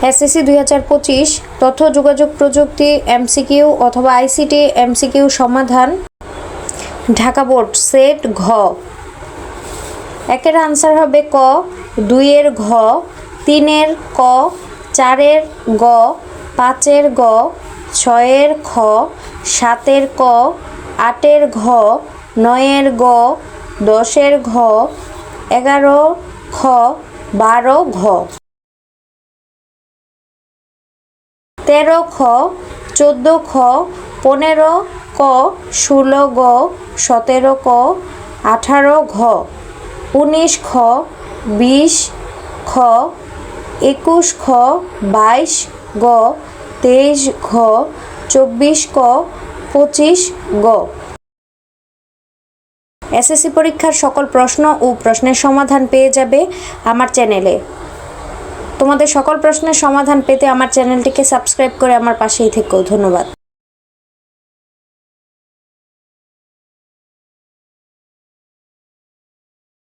SSC দুই হাজার পঁচিশ, তথ্য, যোগাযোগ প্রযুক্তি, এমসিকিউ অথবা আইসিটি, এমসিকিউ সমাধান, ঢাকা বোর্ড, সেট ঘ। একের আনসার হবে ক, দুইয়ের ঘ, তিনের ক, চারের গ, পাঁচের গ, ছয়ের খ, সাতের ক, আটের ঘ, নয়ের গ, দশের ঘ, এগারো খ, বারো ঘ। তেরো খ, চোদ্দ খ, পনেরো ক, ষোলো গ, সতেরো ক, আঠারো ঘ, উনিশ খ, বিশ খ, একুশ খ, বাইশ গ, তেইশ ঘ, চব্বিশ ক, পঁচিশ গ। এসএসসি পরীক্ষার সকল প্রশ্ন ও প্রশ্নের সমাধান পেয়ে যাবে আমার চ্যানেলে। তোমাদের সকল প্রশ্নের সমাধান পেতে আমার চ্যানেলটিকে সাবস্ক্রাইব করে আমার পাশেই থেকো। ধন্যবাদ।